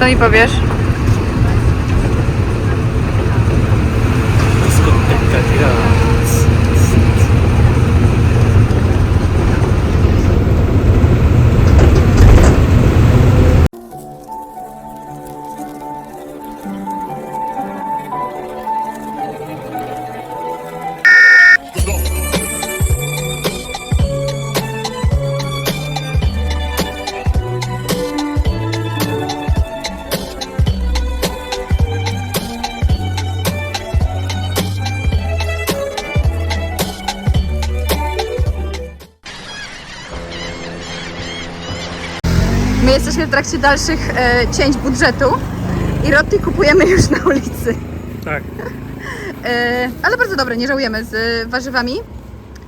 Co mi powiesz? W trakcie dalszych e, cięć budżetu i roty kupujemy już na ulicy. Tak. E, ale bardzo dobre, nie żałujemy. Z warzywami,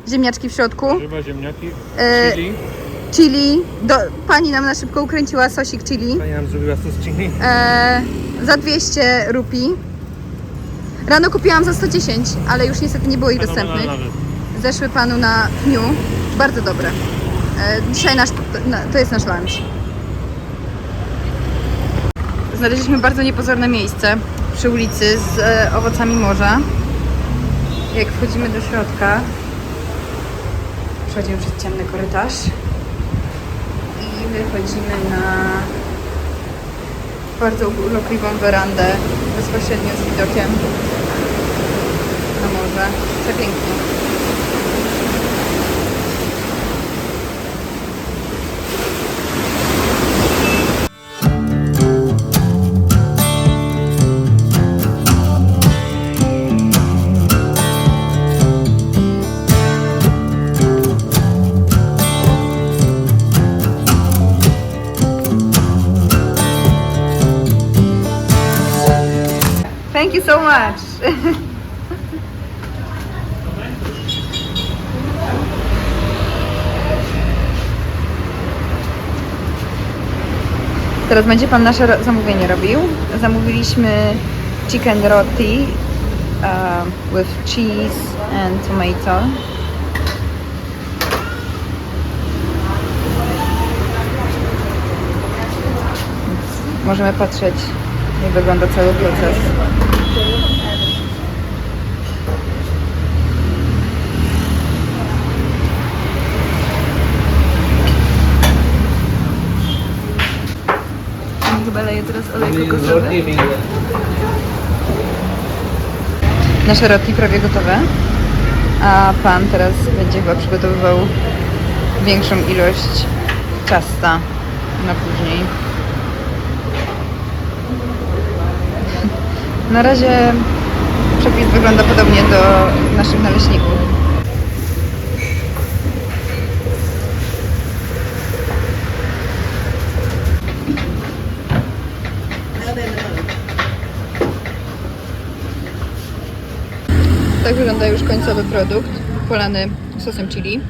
ziemniaczki w środku, Żywa ziemniaki, E, chili. chili. Do, pani nam na szybko ukręciła sosik chili. Pani nam zrobiła sos chili. E, za 200 rupii. Rano kupiłam za 110, ale już niestety nie było ich dostępnych. Zeszły panu na dniu. Bardzo dobre. E, dzisiaj nasz, na, to jest nasz lunch. Znaleźliśmy bardzo niepozorne miejsce przy ulicy z e, owocami morza. Jak wchodzimy do środka, przechodzimy przez ciemny korytarz i wychodzimy na bardzo urokliwą werandę bezpośrednio z widokiem na morze. Przepięknie. Thank you so much. Teraz będzie Pan nasze zamówienie robił. Zamówiliśmy chicken roti uh, with cheese and tomato. Możemy patrzeć, jak wygląda cały proces. Chyba leje teraz olej kokosowy. Nasze roti prawie gotowe, a pan teraz będzie chyba przygotowywał większą ilość ciasta na później. Na razie przepis wygląda podobnie do naszych naleśników. Tak wygląda już końcowy produkt, polany sosem chili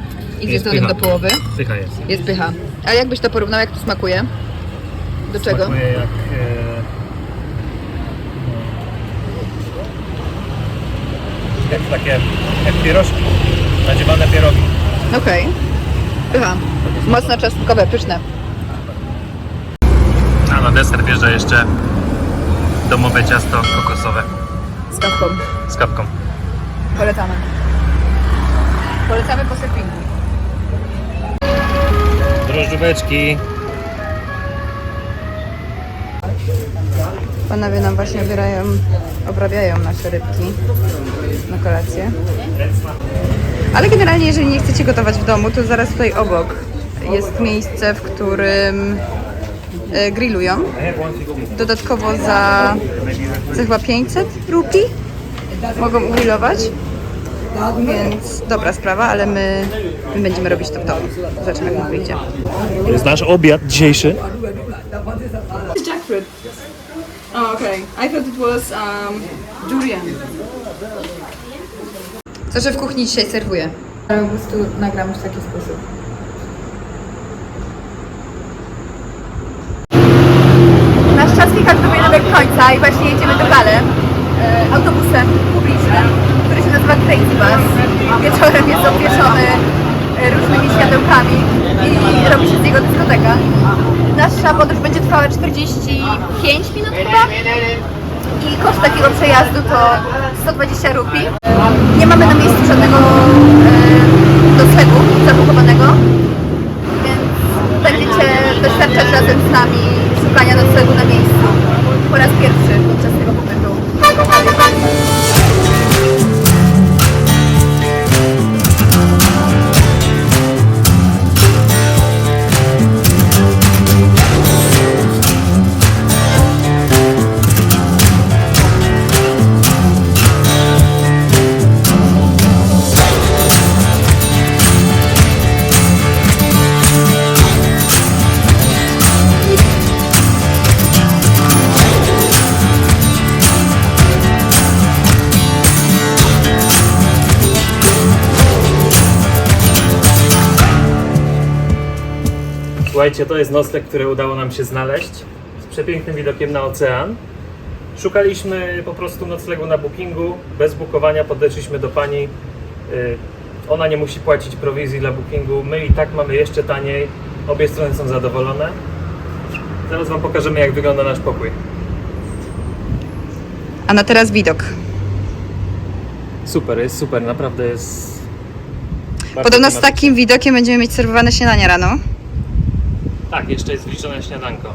i zjedzonym do połowy. Pycha jest. Jest pycha. A jakbyś to porównał, jak to smakuje? Do czego? Smakuje jak... E, jak takie... Jak pierożki. Nadziewane pierogi. Okej. Pycha. Mocno czosnkowe, pyszne. A na deser wjeżdża jeszcze domowe ciasto kokosowe Z kawką. z kapką. Polecamy. Polecamy po surfingu. Drożdżóweczki. Panowie nam właśnie obierają, obrabiają nasze rybki na kolację. Ale generalnie, jeżeli nie chcecie gotować w domu, to zaraz tutaj obok jest miejsce, w którym e, grillują. Dodatkowo za, za chyba 500 rupii mogą ugrillować. Więc dobra sprawa, ale my, my będziemy robić to w domu. Zobaczymy jak nam wyjdzie. To jest nasz obiad dzisiejszy. Jackfruit. Oh, okay. I thought it was um, durian. Co, że w kuchni dzisiaj serwuję? Po prostu nagram w taki sposób. Nasz czas dobiega do końca i właśnie jedziemy do Gale e, autobusem publicznym, który się nazywa Crazy Bus. Wieczorem jest obwieszony różnymi światełkami i robi się z niego dyskoteka. Nasza podróż będzie trwała 45 minut chyba i koszt takiego przejazdu to 120 rupii. Nie mamy na miejscu żadnego e, noclegu zabukowanego, więc będziecie doświadczać razem z nami szukania noclegu na miejscu Słuchajcie, to jest nocleg, który udało nam się znaleźć z przepięknym widokiem na ocean. Szukaliśmy po prostu noclegu na bookingu, bez bukowania podeszliśmy do pani. Y, Ona nie musi płacić prowizji dla bookingu, my i tak mamy jeszcze taniej. Obie strony są zadowolone. Zaraz Wam pokażemy, jak wygląda nasz pokój. A na teraz widok. Super, jest super, naprawdę jest. Podobno z klimatyczny. takim widokiem będziemy mieć serwowane śniadania rano. Tak, jeszcze jest wliczone śniadanko.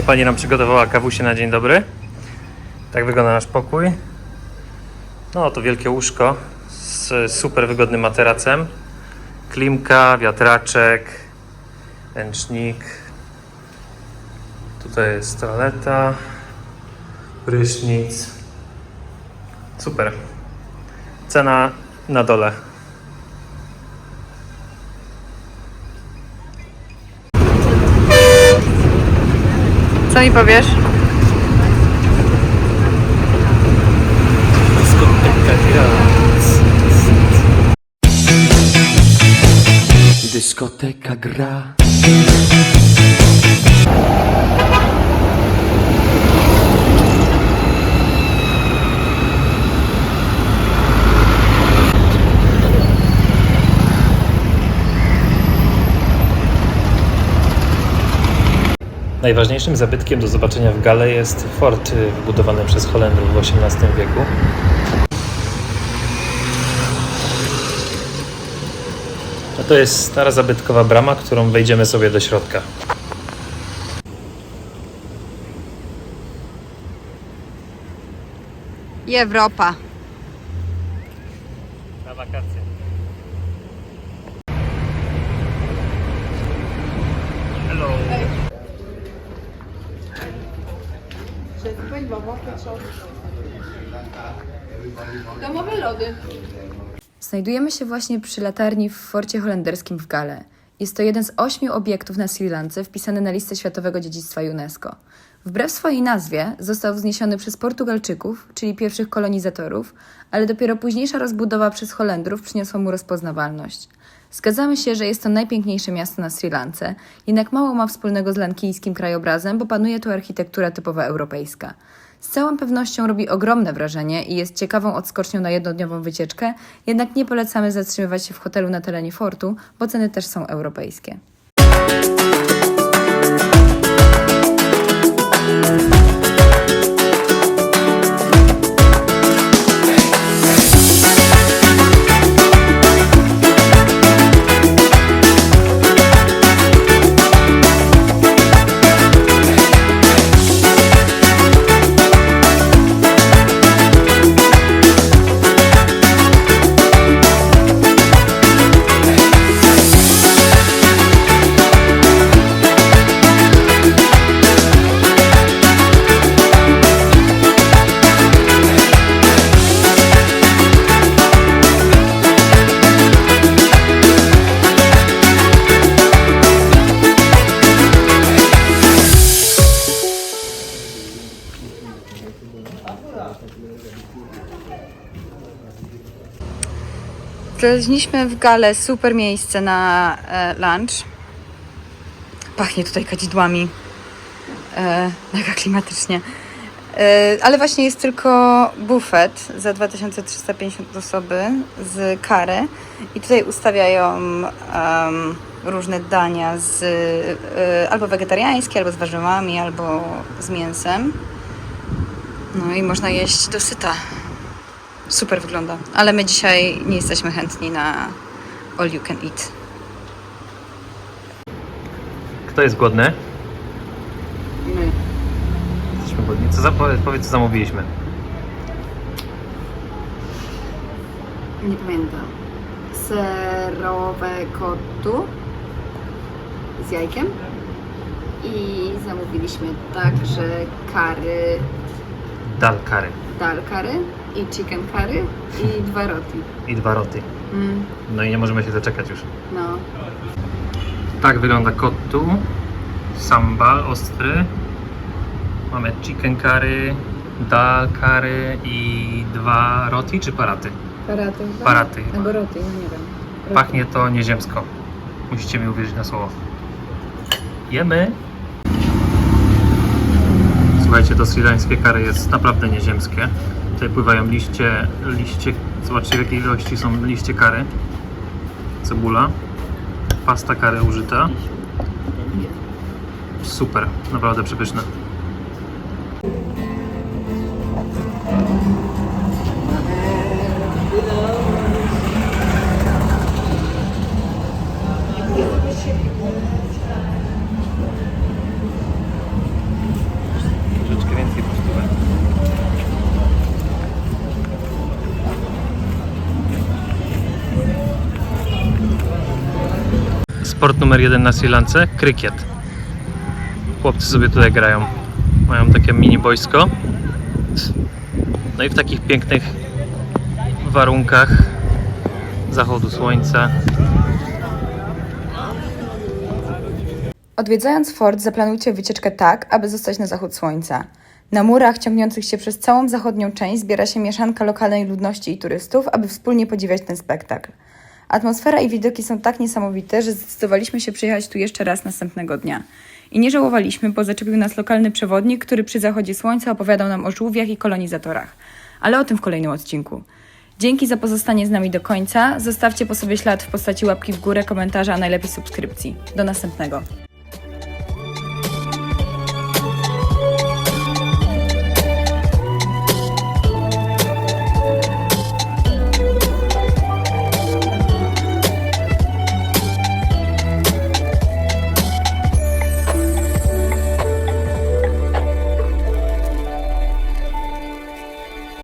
Tutaj pani nam przygotowała kawusie na dzień dobry. Tak wygląda nasz pokój. No to wielkie łóżko z super wygodnym materacem. Klimka, wiatraczek, ręcznik. Tutaj jest toaleta, prysznic. Super. Cena na dole. Co mi powiesz? Dyskoteka gra. Najważniejszym zabytkiem do zobaczenia w Gale jest fort y, wybudowany przez Holendrów w XVIII wieku. A to jest stara zabytkowa brama, którą wejdziemy sobie do środka. I Europa. Na wakacje. Domowe lody. Znajdujemy się właśnie przy latarni w forcie holenderskim w Gale. Jest to jeden z ośmiu obiektów na Sri Lance wpisany na listę Światowego Dziedzictwa UNESCO. Wbrew swojej nazwie został wzniesiony przez Portugalczyków, czyli pierwszych kolonizatorów, ale dopiero późniejsza rozbudowa przez Holendrów przyniosła mu rozpoznawalność. Zgadzamy się, że jest to najpiękniejsze miasto na Sri Lance, jednak mało ma wspólnego z lankijskim krajobrazem, bo panuje tu architektura typowa europejska. Z całą pewnością robi ogromne wrażenie i jest ciekawą odskocznią na jednodniową wycieczkę, jednak nie polecamy zatrzymywać się w hotelu na terenie fortu, bo ceny też są europejskie. Znaleźliśmy w Gale super miejsce na e, lunch. Pachnie tutaj kadzidłami. E, mega klimatycznie. E, ale właśnie jest tylko bufet za 2350 osoby z kary i tutaj ustawiają em, różne dania z e, albo wegetariańskie, albo z warzywami, albo z mięsem. No i można jeść dosyta. Super wygląda. Ale my dzisiaj nie jesteśmy chętni na all you can eat. Kto jest głodny? My. Jesteśmy głodni. Co za, powiedz, co zamówiliśmy. Nie pamiętam. Serowe kotu z jajkiem. I zamówiliśmy także kary, Dal curry dal curry i chicken curry i dwa roti. i dwa roty. Mm, No i nie możemy się doczekać już. no. Tak wygląda kottu. Sambal ostry. Mamy chicken curry, dal curry i dwa roti czy paraty? Paraty. Paraty. Albo roty, no nie wiem. Pachnie to nieziemsko. Musicie mi uwierzyć na słowo. Jemy! Słuchajcie, to srilańskie kary jest naprawdę nieziemskie. Tutaj pływają liście, liście, zobaczcie w jakiej ilości są liście kary. Cebula, pasta kary użyta. Super, naprawdę przepyszne. Sport numer jeden na Sri Lance, krykiet. Chłopcy sobie tutaj grają. Mają takie mini boisko. No i w takich pięknych warunkach zachodu słońca Odwiedzając fort, zaplanujcie wycieczkę tak, aby zostać na zachód słońca. Na murach ciągnących się przez całą zachodnią część zbiera się mieszanka lokalnej ludności i turystów, aby wspólnie podziwiać ten spektakl. Atmosfera i widoki są tak niesamowite, że zdecydowaliśmy się przyjechać tu jeszcze raz następnego dnia. I nie żałowaliśmy, bo zaczepił nas lokalny przewodnik, który przy zachodzie słońca opowiadał nam o żółwiach i kolonizatorach. Ale o tym w kolejnym odcinku. Dzięki za pozostanie z nami do końca. Zostawcie po sobie ślad w postaci łapki w górę, komentarza, a najlepiej subskrypcji. Do następnego.